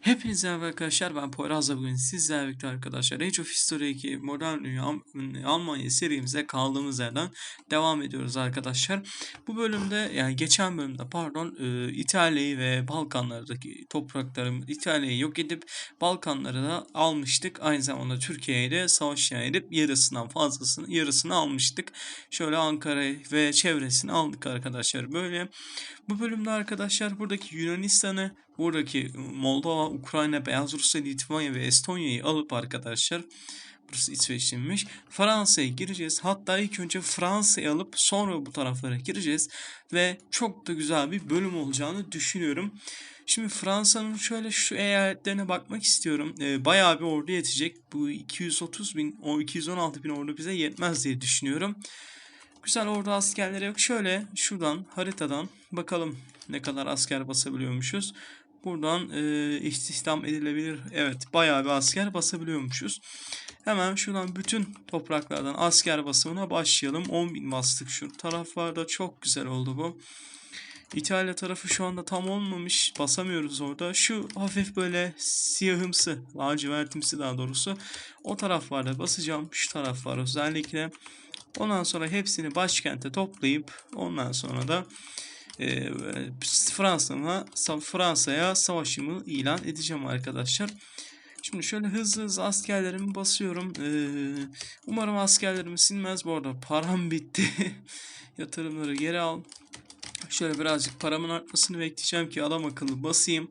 Hepinize merhaba arkadaşlar ben Poyraz'la bugün sizlerle birlikte arkadaşlar Age of History 2 Modern Dünya Al- Almanya serimize kaldığımız yerden devam ediyoruz arkadaşlar. Bu bölümde yani geçen bölümde pardon e, İtalya'yı ve Balkanlardaki toprakları İtalya'yı yok edip Balkanları da almıştık. Aynı zamanda Türkiye'ye de savaş edip yarısından fazlasını yarısını almıştık. Şöyle Ankara ve çevresini aldık arkadaşlar. Böyle bu bölümde arkadaşlar buradaki Yunanistan'ı buradaki Moldova, Ukrayna, Beyaz Rusya, Litvanya ve Estonya'yı alıp arkadaşlar burası İsveç'inmiş. Fransa'ya gireceğiz. Hatta ilk önce Fransa'yı alıp sonra bu taraflara gireceğiz. Ve çok da güzel bir bölüm olacağını düşünüyorum. Şimdi Fransa'nın şöyle şu eyaletlerine bakmak istiyorum. Ee, bayağı bir ordu yetecek. Bu 230 bin, o 216 bin ordu bize yetmez diye düşünüyorum. Güzel ordu askerleri yok. Şöyle şuradan haritadan bakalım ne kadar asker basabiliyormuşuz. Buradan e, istihdam edilebilir. Evet bayağı bir asker basabiliyormuşuz. Hemen şuradan bütün topraklardan asker basımına başlayalım. 10.000 bastık şu taraflarda. Çok güzel oldu bu. İtalya tarafı şu anda tam olmamış. Basamıyoruz orada. Şu hafif böyle siyahımsı, lacivertimsi daha doğrusu. O taraflarda basacağım. Şu taraflar özellikle. Ondan sonra hepsini başkente toplayıp ondan sonra da e, Fransa'ya savaşımı ilan edeceğim arkadaşlar. Şimdi şöyle hızlı hızlı askerlerimi basıyorum. Ee, umarım askerlerimi sinmez. Bu arada param bitti. Yatırımları geri al. Şöyle birazcık paramın artmasını bekleyeceğim ki adam akıllı basayım.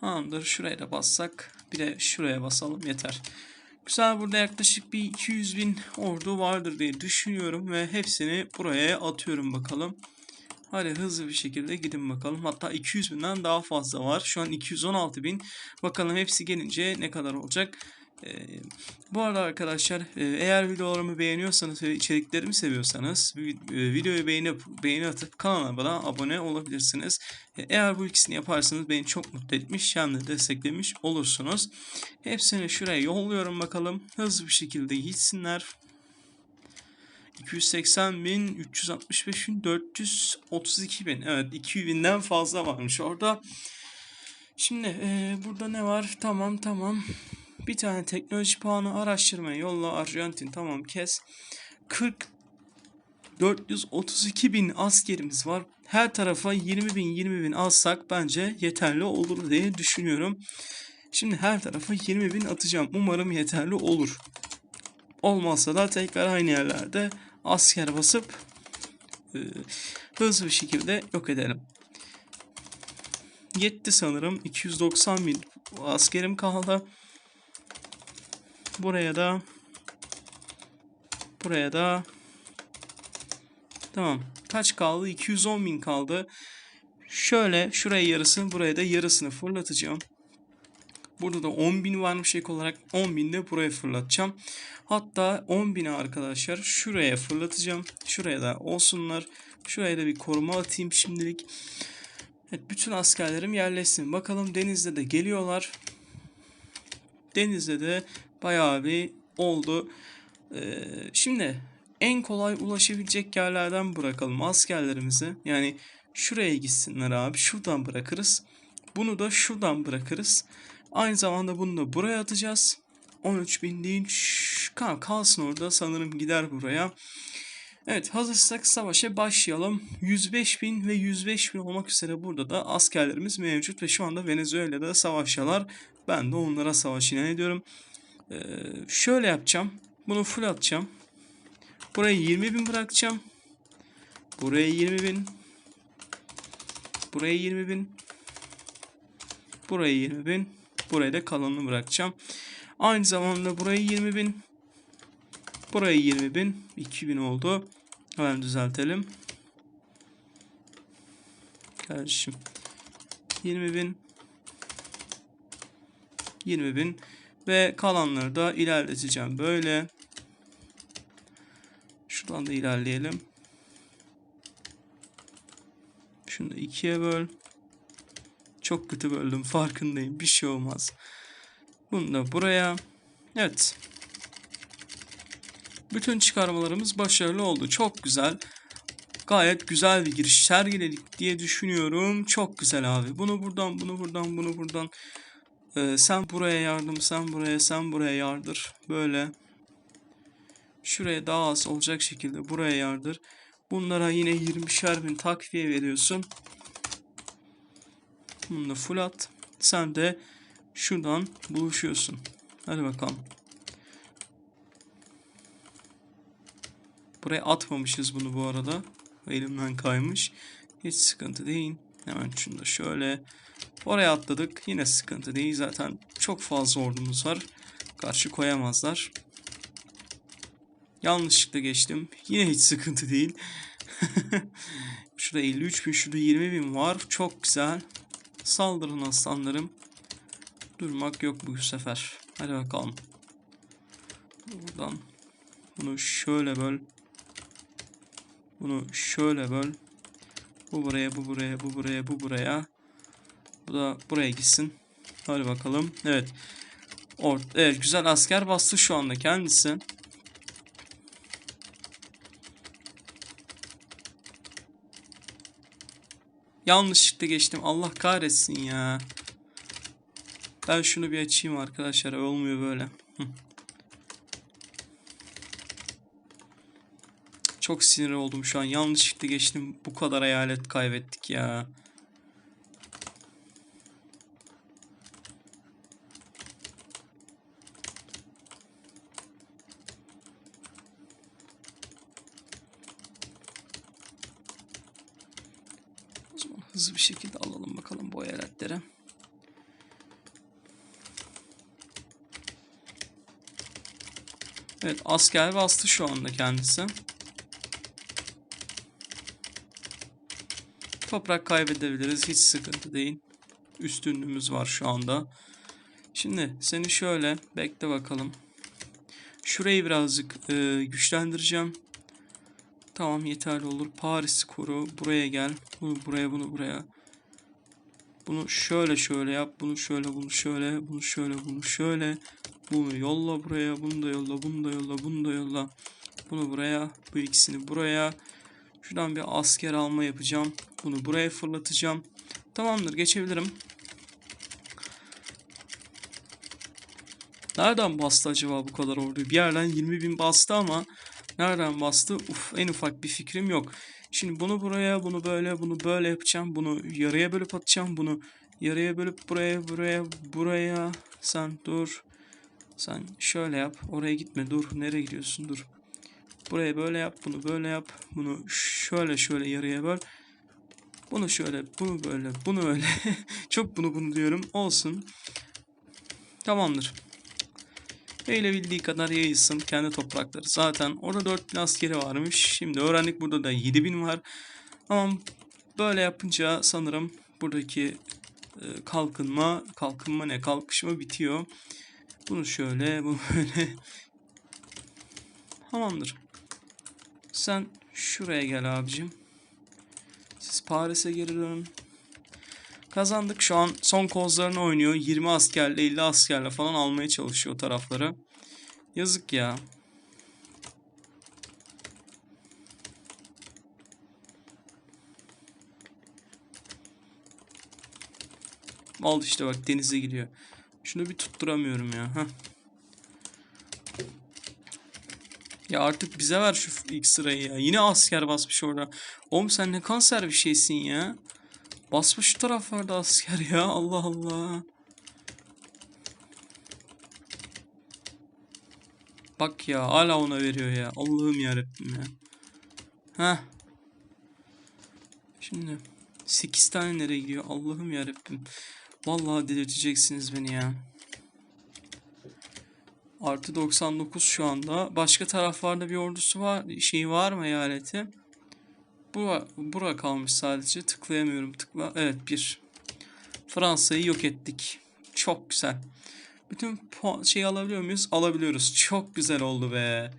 Tamamdır. Şuraya da bassak. Bir de şuraya basalım yeter. Güzel burada yaklaşık bir 200 bin ordu vardır diye düşünüyorum ve hepsini buraya atıyorum bakalım. Hadi hızlı bir şekilde gidin bakalım. Hatta 200 binden daha fazla var. Şu an 216 bin. Bakalım hepsi gelince ne kadar olacak. Ee, bu arada arkadaşlar e, eğer videolarımı beğeniyorsanız ve içeriklerimi seviyorsanız vi- e, videoyu beğenip beğeni atıp kanalıma da abone olabilirsiniz. E, eğer bu ikisini yaparsanız beni çok mutlu etmiş hem de desteklemiş olursunuz. Hepsini şuraya yolluyorum bakalım. Hızlı bir şekilde gitsinler. 280 bin, 365 bin, 432 bin. Evet 200 binden fazla varmış orada. Şimdi e, burada ne var? Tamam tamam. Bir tane teknoloji puanı araştırmaya yolla. Arjantin tamam kes. 40 432 bin askerimiz var. Her tarafa 20 bin 20 bin alsak bence yeterli olur diye düşünüyorum. Şimdi her tarafa 20 bin atacağım. Umarım yeterli olur. Olmazsa da tekrar aynı yerlerde asker basıp e, hızlı bir şekilde yok edelim. Yetti sanırım. 290 bin askerim kaldı. Buraya da buraya da tamam. Kaç kaldı? 210 bin kaldı. Şöyle şuraya yarısını buraya da yarısını fırlatacağım. Burada da 10.000 varmış ek olarak 10.000 de buraya fırlatacağım. Hatta 10.000'i arkadaşlar şuraya fırlatacağım. Şuraya da olsunlar. Şuraya da bir koruma atayım şimdilik. Evet, bütün askerlerim yerleşsin. Bakalım denizde de geliyorlar. Denizde de bayağı bir oldu. Ee, şimdi en kolay ulaşabilecek yerlerden bırakalım askerlerimizi. Yani şuraya gitsinler abi. Şuradan bırakırız. Bunu da şuradan bırakırız. Aynı zamanda bunu da buraya atacağız. 13 bin değil. Kal- kalsın orada sanırım gider buraya. Evet hazırsak savaşa başlayalım. 105 bin ve 105 bin olmak üzere burada da askerlerimiz mevcut ve şu anda Venezuela'da savaşıyorlar. Ben de onlara savaş ilan ediyorum. Ee, şöyle yapacağım. Bunu full atacağım. Buraya 20 bin bırakacağım. Buraya 20 bin. Buraya 20 bin. Buraya 20 bin. Buraya da kalanını bırakacağım. Aynı zamanda buraya 20 bin. Buraya 20 bin. 2000 oldu. Hemen düzeltelim. Kardeşim. 20 bin. 20 bin. Ve kalanları da ilerleteceğim. Böyle. Şuradan da ilerleyelim. Şunu da ikiye böl. Çok kötü böldüm farkındayım. Bir şey olmaz. Bunu da buraya. Evet. Bütün çıkarmalarımız başarılı oldu. Çok güzel. gayet güzel bir giriş sergiledik diye düşünüyorum. Çok güzel abi. Bunu buradan, bunu buradan, bunu buradan. Ee, sen buraya yardım, sen buraya, sen buraya yardır. Böyle. Şuraya daha az olacak şekilde buraya yardır. Bunlara yine 20'şer bin takviye veriyorsun. Bunu da full at. Sen de şuradan buluşuyorsun. Hadi bakalım. Buraya atmamışız bunu bu arada. Elimden kaymış. Hiç sıkıntı değil. Hemen şunu da şöyle. Oraya atladık. Yine sıkıntı değil. Zaten çok fazla ordumuz var. Karşı koyamazlar. Yanlışlıkla geçtim. Yine hiç sıkıntı değil. şurada 53 bin, şurada 20 bin var. Çok güzel. Saldırın aslanlarım. Durmak yok bu sefer. Hadi bakalım. Buradan bunu şöyle böl. Bunu şöyle böl. Bu buraya, bu buraya, bu buraya, bu buraya. Bu da buraya gitsin. Hadi bakalım. Evet. Or evet güzel asker bastı şu anda kendisi. Yanlışlıkla geçtim. Allah kahretsin ya. Ben şunu bir açayım arkadaşlar. Olmuyor böyle. Hı. Çok sinir oldum şu an. Yanlışlıkla geçtim. Bu kadar hayalet kaybettik ya. O zaman hızlı bir şekilde alalım bakalım bu hayaletleri. Evet asker bastı şu anda kendisi. Toprak kaybedebiliriz. Hiç sıkıntı değil. Üstünlüğümüz var şu anda. Şimdi seni şöyle bekle bakalım. Şurayı birazcık e, güçlendireceğim. Tamam yeterli olur. Paris'i koru. Buraya gel. Bunu buraya bunu buraya. Bunu şöyle şöyle yap. Bunu şöyle bunu şöyle. Bunu şöyle bunu şöyle. Bunu yolla buraya. Bunu da yolla. Bunu da yolla. Bunu da yolla. Bunu buraya. Bu ikisini buraya. Şuradan bir asker alma yapacağım. Bunu buraya fırlatacağım. Tamamdır geçebilirim. Nereden bastı acaba bu kadar ordu? Bir yerden 20 bin bastı ama nereden bastı? Uf en ufak bir fikrim yok. Şimdi bunu buraya, bunu böyle, bunu böyle yapacağım. Bunu yarıya bölüp atacağım. Bunu yarıya bölüp buraya, buraya, buraya. Sen dur. Sen şöyle yap. Oraya gitme. Dur. Nereye gidiyorsun? Dur. Buraya böyle yap. Bunu böyle yap. Bunu şöyle şöyle yarıya böl. Bunu şöyle, bunu böyle, bunu öyle. Çok bunu bunu diyorum. Olsun. Tamamdır. Eğilebildiği kadar yayılsın kendi toprakları. Zaten orada 4000 askeri varmış. Şimdi öğrendik burada da 7000 var. Ama böyle yapınca sanırım buradaki e, kalkınma, kalkınma ne, kalkışma bitiyor. Bunu şöyle, bu böyle. Tamamdır. Sen şuraya gel abicim. Siz Paris'e geri dönün. Kazandık şu an son kozlarını oynuyor. 20 askerle 50 askerle falan almaya çalışıyor tarafları. Yazık ya. Oldu işte bak denize gidiyor. Şunu bir tutturamıyorum ya. Heh. Ya artık bize ver şu ilk sırayı ya. Yine asker basmış orada. Oğlum sen ne kanser bir şeysin ya. Basmış şu taraflarda asker ya. Allah Allah. Bak ya hala ona veriyor ya. Allah'ım yarabbim ya. Heh. Şimdi 8 tane nereye gidiyor? Allah'ım yarabbim. Vallahi delirteceksiniz beni ya. Artı 99 şu anda. Başka taraflarda bir ordusu var. Şey var mı eyaleti? Bu bura kalmış sadece. Tıklayamıyorum. Tıkla. Evet bir. Fransa'yı yok ettik. Çok güzel. Bütün şeyi alabiliyor muyuz? Alabiliyoruz. Çok güzel oldu be.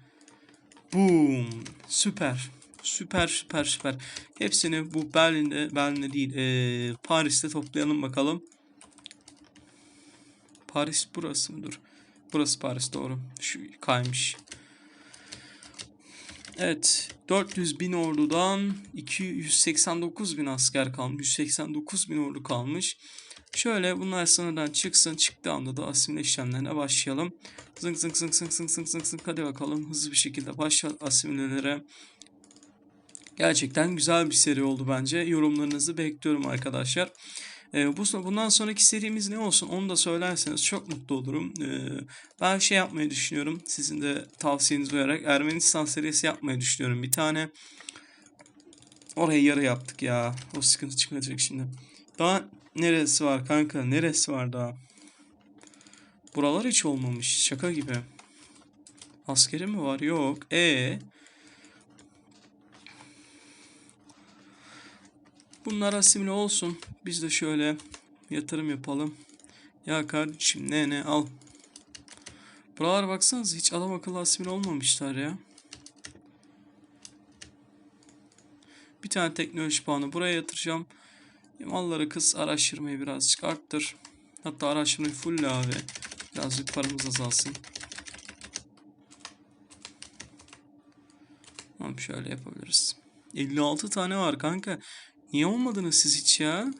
Boom. Süper. Süper süper süper. Hepsini bu Berlin'de, Berlin'de değil ee, Paris'te toplayalım bakalım. Paris burası mıdır? Burası Paris doğru. Şu kaymış. Evet 400 bin ordudan 289 bin asker kalmış. 189 bin ordu kalmış. Şöyle bunlar sınırdan çıksın. Çıktığı anda da asimile işlemlerine başlayalım. Zınk zınk zınk zınk zınk zınk zınk zınk. Hadi bakalım hızlı bir şekilde başla asimilelere. Gerçekten güzel bir seri oldu bence. Yorumlarınızı bekliyorum arkadaşlar. Ee, bu bundan sonraki serimiz ne olsun onu da söylerseniz çok mutlu olurum. Ee, ben şey yapmayı düşünüyorum. Sizin de tavsiyenizi uyarak Ermenistan serisi yapmayı düşünüyorum. Bir tane orayı yarı yaptık ya. O sıkıntı çıkacak şimdi. Daha neresi var kanka? Neresi var daha? Buralar hiç olmamış. Şaka gibi. Askeri mi var? Yok. E Bunlar asimile olsun. Biz de şöyle yatırım yapalım. Ya kardeşim ne ne al. Buralar baksanız hiç adam akıllı asimile olmamışlar ya. Bir tane teknoloji puanı buraya yatıracağım. Malları kız araştırmayı birazcık arttır. Hatta araştırmayı full abi. Birazcık paramız azalsın. Tamam şöyle yapabiliriz. 56 tane var kanka. Niye olmadınız siz hiç ya?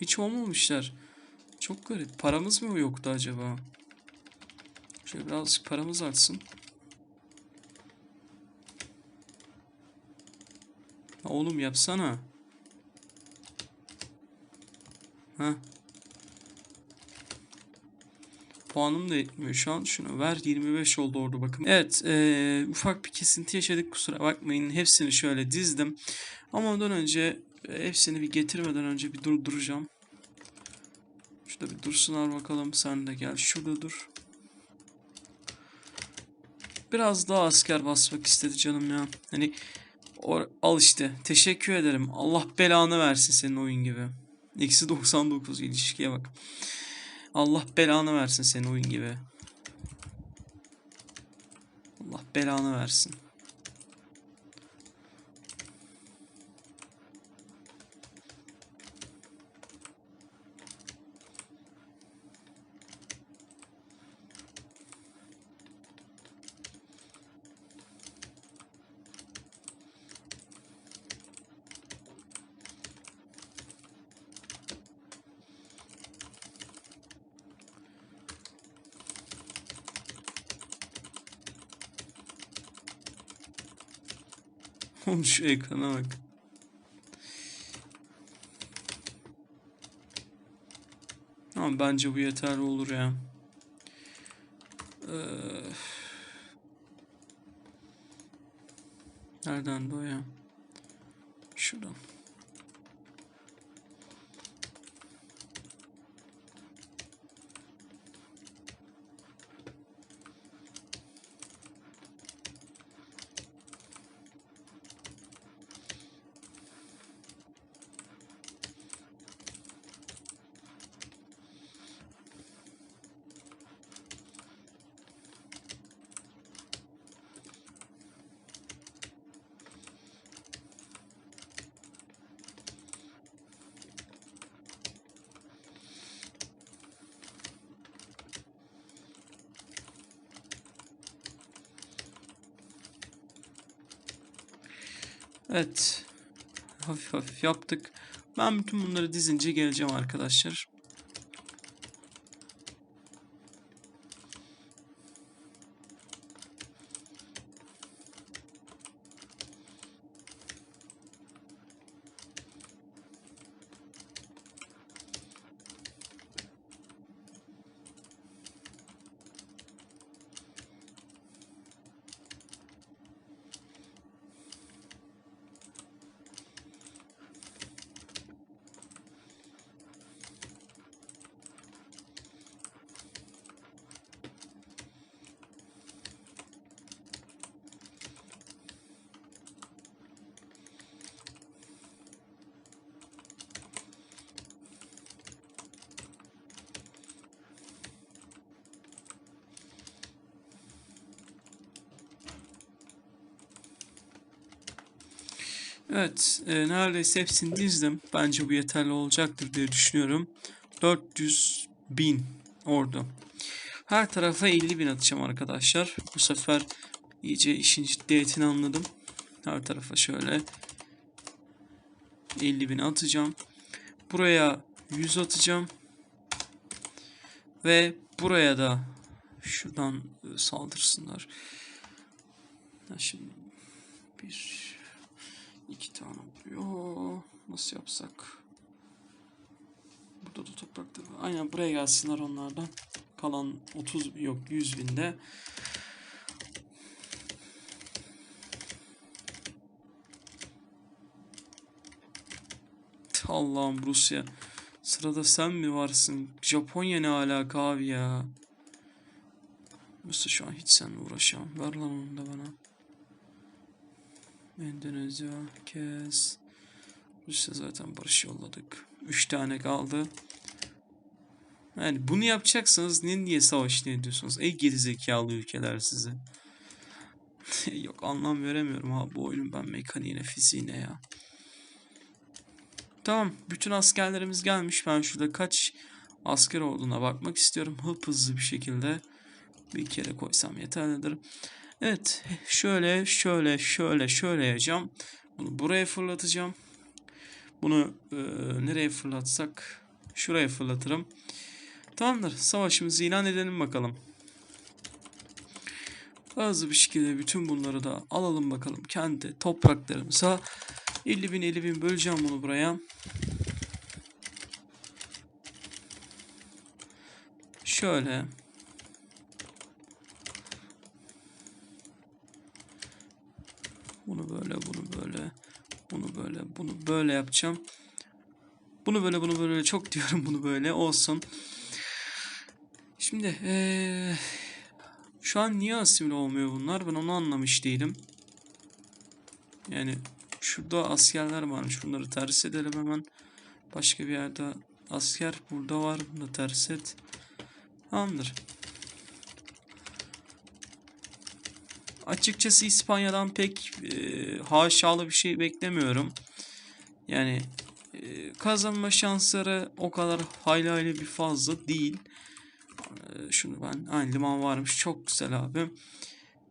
Hiç olmamışlar. Çok garip. Paramız mı yoktu acaba? Şöyle birazcık paramız artsın. Oğlum yapsana. Ha. Puanım da yetmiyor şu an. Şunu ver 25 oldu orada bakın. Evet ee, ufak bir kesinti yaşadık kusura bakmayın. Hepsini şöyle dizdim. Ama ondan önce hepsini bir getirmeden önce bir durduracağım. Şurada bir dursunlar bakalım. Sen de gel şurada dur. Biraz daha asker basmak istedi canım ya. Hani or al işte. Teşekkür ederim. Allah belanı versin senin oyun gibi. Eksi 99 ilişkiye bak. Allah belanı versin senin oyun gibi. Allah belanı versin. Oğlum şu ekrana bak. Ama bence bu yeterli olur ya. Ee, nereden bu ya? Şuradan. Evet. Hafif hafif yaptık. Ben bütün bunları dizince geleceğim arkadaşlar. Evet, e, neredeyse hepsini dizdim. Bence bu yeterli olacaktır diye düşünüyorum. 400 bin ordu. Her tarafa 50 bin atacağım arkadaşlar. Bu sefer iyice işin ciddiyetini anladım. Her tarafa şöyle 50 bin atacağım. Buraya 100 atacağım. Ve buraya da şuradan e, saldırsınlar. Şimdi bir iki tane oluyor. Nasıl yapsak? Burada da toprakta. Aynen buraya gelsinler onlardan. Kalan 30 yok 100 binde. Allah'ım Rusya. Sırada sen mi varsın? Japonya ne alaka abi ya? Mesela şu an hiç seninle uğraşamam. Ver lan onu da bana. Endonezya, kes. Rusya zaten barış yolladık. Üç tane kaldı. Yani bunu yapacaksanız ne niye savaş ne ediyorsunuz? Ey gerizekalı ülkeler size. Yok anlam veremiyorum ha bu oyunun ben mekaniğine, fiziğine ya. Tamam bütün askerlerimiz gelmiş. Ben şurada kaç asker olduğuna bakmak istiyorum. Hıp hızlı bir şekilde. Bir kere koysam yeterlidir. Evet şöyle şöyle şöyle şöyle yapacağım. Bunu buraya fırlatacağım. Bunu e, nereye fırlatsak şuraya fırlatırım. Tamamdır. Savaşımızı ilan edelim bakalım. Hızlı bir şekilde bütün bunları da alalım bakalım. Kendi topraklarımıza 50 bin 50 bin böleceğim bunu buraya. Şöyle. Bunu böyle, bunu böyle, bunu böyle, bunu böyle yapacağım. Bunu böyle, bunu böyle çok diyorum bunu böyle olsun. Şimdi ee, şu an niye asimile olmuyor bunlar? Ben onu anlamış değilim. Yani şurada askerler varmış. Bunları ters edelim hemen. Başka bir yerde asker burada var. Bunu ters et. Tamamdır. Açıkçası İspanya'dan pek e, haşalı bir şey beklemiyorum. Yani e, kazanma şansları o kadar hayli hayli bir fazla değil. E, şunu ben aynı liman varmış. Çok güzel abi.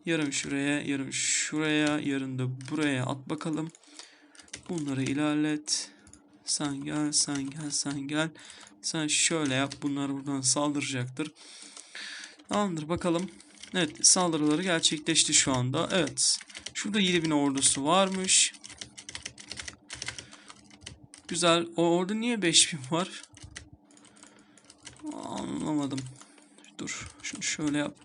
Yarım şuraya, yarım şuraya, yarın da buraya at bakalım. Bunları ilerlet. Sen gel, sen gel, sen gel. Sen şöyle yap. Bunlar buradan saldıracaktır. Tamamdır bakalım. Evet saldırıları gerçekleşti şu anda. Evet. Şurada 7000 ordusu varmış. Güzel. O orada niye 5000 var? Anlamadım. Dur. Şunu şöyle yap.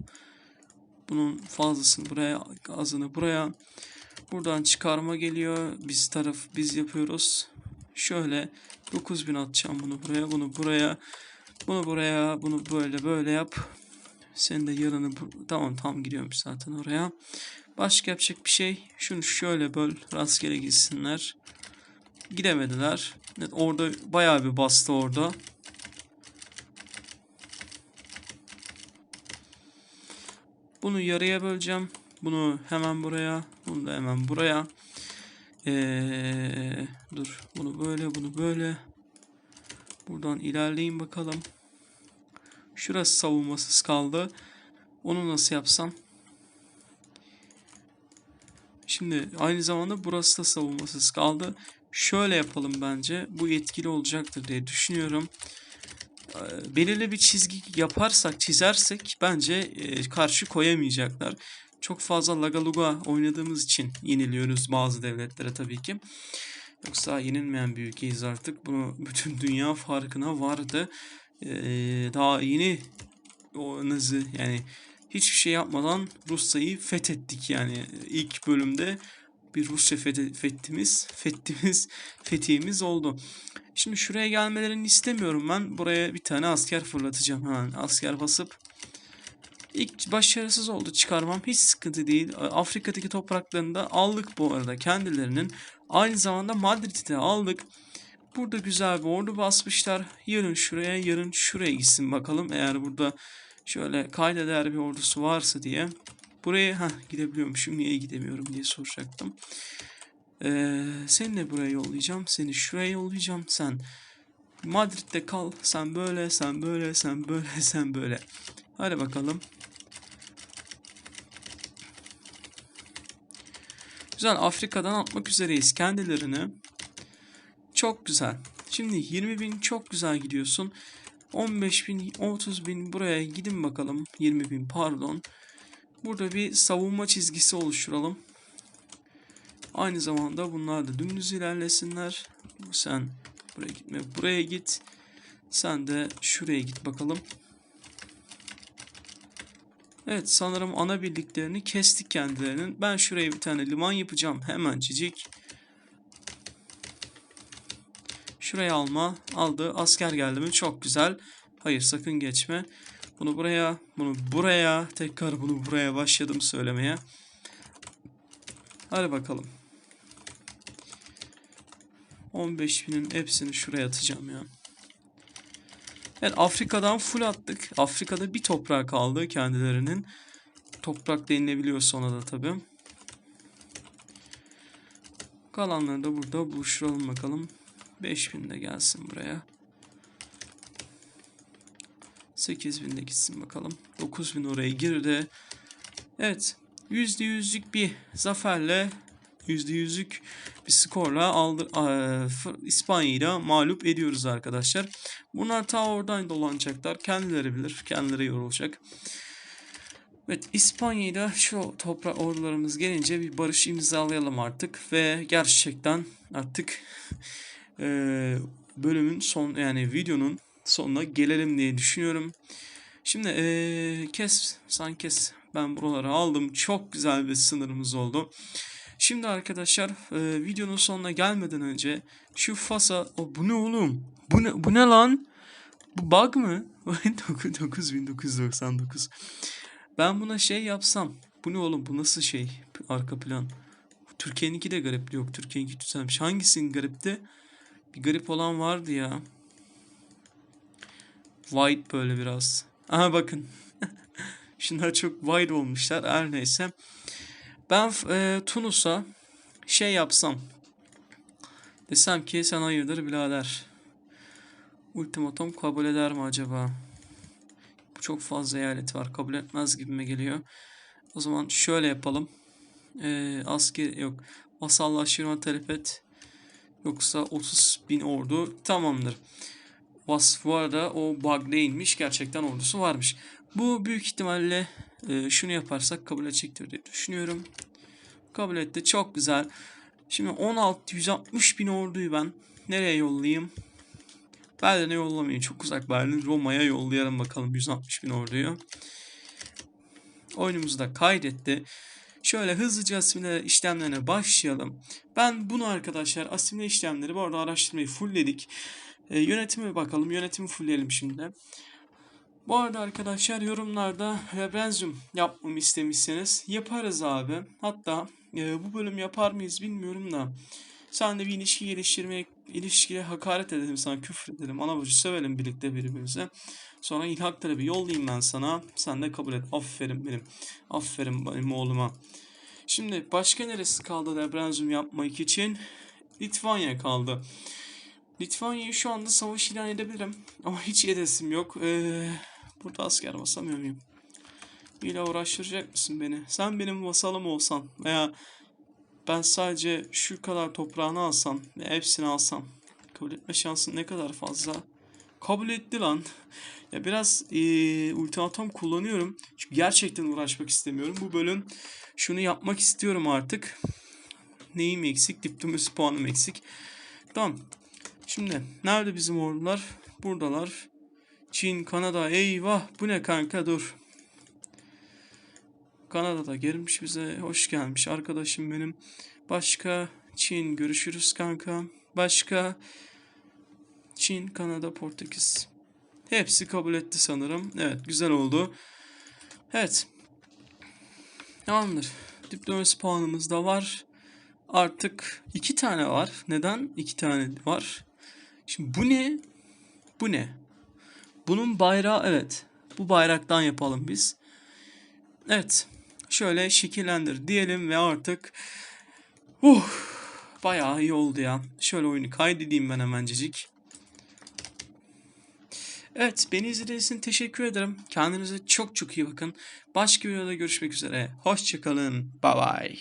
Bunun fazlasını buraya, azını buraya. Buradan çıkarma geliyor. Biz taraf biz yapıyoruz. Şöyle 9000 atacağım bunu buraya, bunu buraya. Bunu buraya, bunu böyle böyle yap. Sen de yarını tamam tam gidiyorum zaten oraya. Başka yapacak bir şey. Şunu şöyle böl. Rastgele gitsinler. Gidemediler. Evet, orada bayağı bir bastı orada. Bunu yarıya böleceğim. Bunu hemen buraya. Bunu da hemen buraya. Ee, dur. Bunu böyle, bunu böyle. Buradan ilerleyin bakalım. Şurası savunmasız kaldı. Onu nasıl yapsam? Şimdi aynı zamanda burası da savunmasız kaldı. Şöyle yapalım bence. Bu etkili olacaktır diye düşünüyorum. Ee, belirli bir çizgi yaparsak, çizersek bence e, karşı koyamayacaklar. Çok fazla lagaluga oynadığımız için yeniliyoruz bazı devletlere tabii ki. Yoksa yenilmeyen bir ülkeyiz artık. Bunu bütün dünya farkına vardı. Ee, daha yeni o nazı yani hiçbir şey yapmadan Rusya'yı fethettik yani ilk bölümde bir Rusya fethimiz, fethimiz, fethimiz oldu. Şimdi şuraya gelmelerini istemiyorum ben. Buraya bir tane asker fırlatacağım hemen. Asker basıp İlk başarısız oldu çıkarmam. Hiç sıkıntı değil. Afrika'daki topraklarında aldık bu arada kendilerinin. Aynı zamanda Madrid'i de aldık. Burada güzel bir ordu basmışlar. Yarın şuraya, yarın şuraya gitsin bakalım. Eğer burada şöyle kaydeder bir ordusu varsa diye. Buraya heh, gidebiliyormuşum. Niye gidemiyorum diye soracaktım. Ee, seni de buraya yollayacağım. Seni şuraya yollayacağım. Sen Madrid'de kal. Sen böyle, sen böyle, sen böyle, sen böyle. Hadi bakalım. Güzel Afrika'dan atmak üzereyiz kendilerini. Çok güzel. Şimdi 20 bin çok güzel gidiyorsun. 15 bin, 30 bin buraya gidin bakalım. 20 bin pardon. Burada bir savunma çizgisi oluşturalım. Aynı zamanda bunlar da dümdüz ilerlesinler. Sen buraya gitme. Buraya git. Sen de şuraya git bakalım. Evet sanırım ana birliklerini kestik kendilerinin. Ben şuraya bir tane liman yapacağım. Hemen Şuraya alma. Aldı. Asker geldi mi? Çok güzel. Hayır sakın geçme. Bunu buraya, bunu buraya, tekrar bunu buraya başladım söylemeye. Hadi bakalım. 15 binin hepsini şuraya atacağım ya. Evet Afrika'dan full attık. Afrika'da bir toprak kaldı kendilerinin. Toprak denilebiliyor sonra da tabi. Kalanları da burada buluşturalım bakalım. 5000 de gelsin buraya. 8000 de gitsin bakalım. 9000 oraya girdi. Evet. %100'lük bir zaferle %100'lük bir skorla aldı, İspanya'yı da mağlup ediyoruz arkadaşlar. Bunlar ta oradan dolanacaklar. Kendileri bilir. Kendileri yorulacak. Evet İspanya'yı şu toprak ordularımız gelince bir barış imzalayalım artık. Ve gerçekten artık e, bölümün son yani videonun sonuna gelelim diye düşünüyorum. Şimdi e, kes san kes ben buraları aldım. Çok güzel bir sınırımız oldu. Şimdi arkadaşlar e, videonun sonuna gelmeden önce şu Fasa o bu ne oğlum? Bu ne bu ne lan? Bu bug mı? 9999. Ben buna şey yapsam. Bu ne oğlum? Bu nasıl şey? Arka plan. Türkiye'ninki de garip. Yok Türkiye'ninki düzelmiş. Hangisinin garipti? Bir garip olan vardı ya. White böyle biraz. Aha bakın. Şunlar çok wide olmuşlar. Her neyse. Ben e, Tunus'a şey yapsam. Desem ki sen hayırdır birader. Ultimatom kabul eder mi acaba? Bu çok fazla eyalet var. Kabul etmez gibime geliyor. O zaman şöyle yapalım. E, asker yok. Vasallaştırma talep et. Yoksa 30 bin ordu tamamdır. Vas bu arada o bug değilmiş. Gerçekten ordusu varmış. Bu büyük ihtimalle e, şunu yaparsak kabul edecektir diye düşünüyorum. Kabul etti. Çok güzel. Şimdi 16 160 bin orduyu ben nereye yollayayım? Berlin'e yollamayayım. Çok uzak Berlin. Roma'ya yollayalım bakalım 160 bin orduyu. Oyunumuzu da kaydetti. Şöyle hızlıca asimile işlemlerine başlayalım. Ben bunu arkadaşlar asimile işlemleri bu arada araştırmayı fullledik. E, yönetime bakalım. Yönetimi fullleyelim şimdi. Bu arada arkadaşlar yorumlarda Rebenzum yapmamı istemişseniz yaparız abi. Hatta e, bu bölüm yapar mıyız bilmiyorum da. Sen de bir ilişki geliştirmeye, ilişkiye hakaret edelim sana, küfür edelim, ana bacı sövelim birlikte birbirimize. Sonra ilhak talebi yollayayım ben sana. Sen de kabul et. Aferin benim. Aferin benim oğluma. Şimdi başka neresi kaldı Rebenzum yapmak için? Litvanya kaldı. Litvanya'yı şu anda savaş ilan edebilirim. Ama hiç edesim yok. Ee, burada asker basamıyor muyum? Ile uğraştıracak mısın beni? Sen benim vasalım olsan veya ben sadece şu kadar toprağını alsam ve hepsini alsam kabul etme şansın ne kadar fazla? Kabul etti lan. ya biraz e, ultimatom kullanıyorum. Çünkü gerçekten uğraşmak istemiyorum. Bu bölüm şunu yapmak istiyorum artık. Neyim eksik? Diplomasi puanım eksik. Tamam. Şimdi nerede bizim ordular? Buradalar. Çin, Kanada. Eyvah bu ne kanka dur. Kanada'da gelmiş bize. Hoş gelmiş arkadaşım benim. Başka Çin görüşürüz kanka. Başka Çin, Kanada, Portekiz. Hepsi kabul etti sanırım. Evet güzel oldu. Evet. Tamamdır. Diplomasi puanımız da var. Artık iki tane var. Neden iki tane var? Şimdi bu ne? Bu ne? Bunun bayrağı evet. Bu bayraktan yapalım biz. Evet. Şöyle şekillendir diyelim ve artık uh, bayağı iyi oldu ya. Şöyle oyunu kaydedeyim ben hemencecik. Evet beni izlediğiniz için teşekkür ederim. Kendinize çok çok iyi bakın. Başka bir videoda görüşmek üzere. Hoşçakalın. Bye bye.